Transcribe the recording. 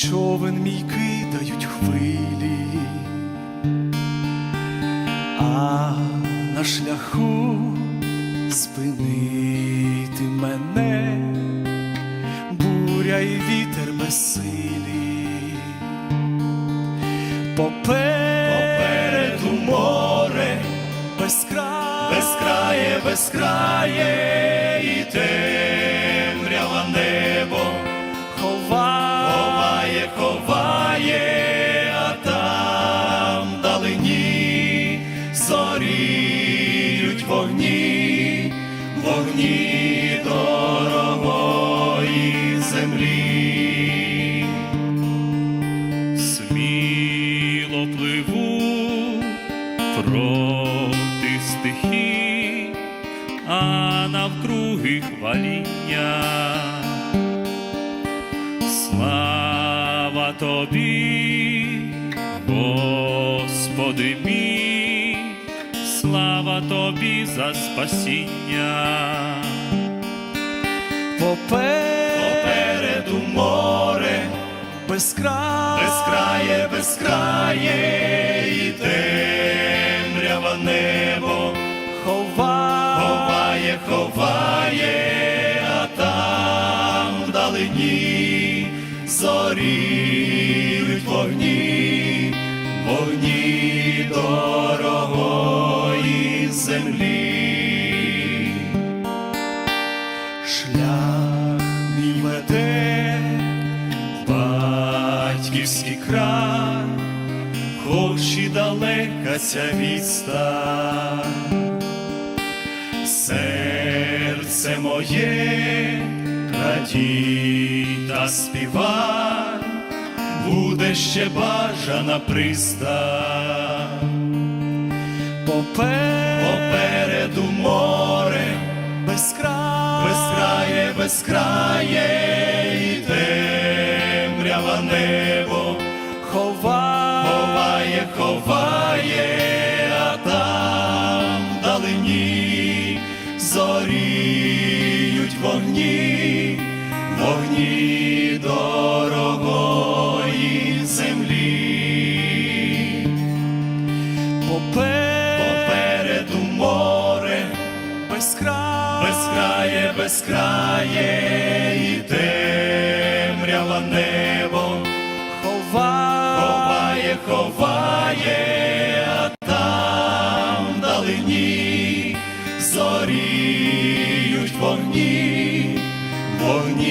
човен мій кидають хвилі, а на шляху спинити мене, буря і вітер безсилі. Попереду море безкрає, безкрає, безкрає і вогні, вогні дорогої землі. Сміло пливу проти стихій, а навкруги хваління. Слава тобі, Господи мій, слава тобі за спасіння. Попереду море безкрає, безкрає, безкрає і темрява небо ховає, ховає, а там вдалині зоріють вогні, вогні землі. Шлях веде батьківський край, хоч і далека ця відстань. Серце моє, радій та співай, буде ще бажана пристань. Попереду море. Безкрає, безкрає, безкрає, і темрява небо. Ховає, ховає, а там вдалині зоріють вогні, вогні дорогої землі. Попереду безкрає, безкрає, безкрає, і темрява небо. Ховає, ховає, а там вдалині зоріють вогні, вогні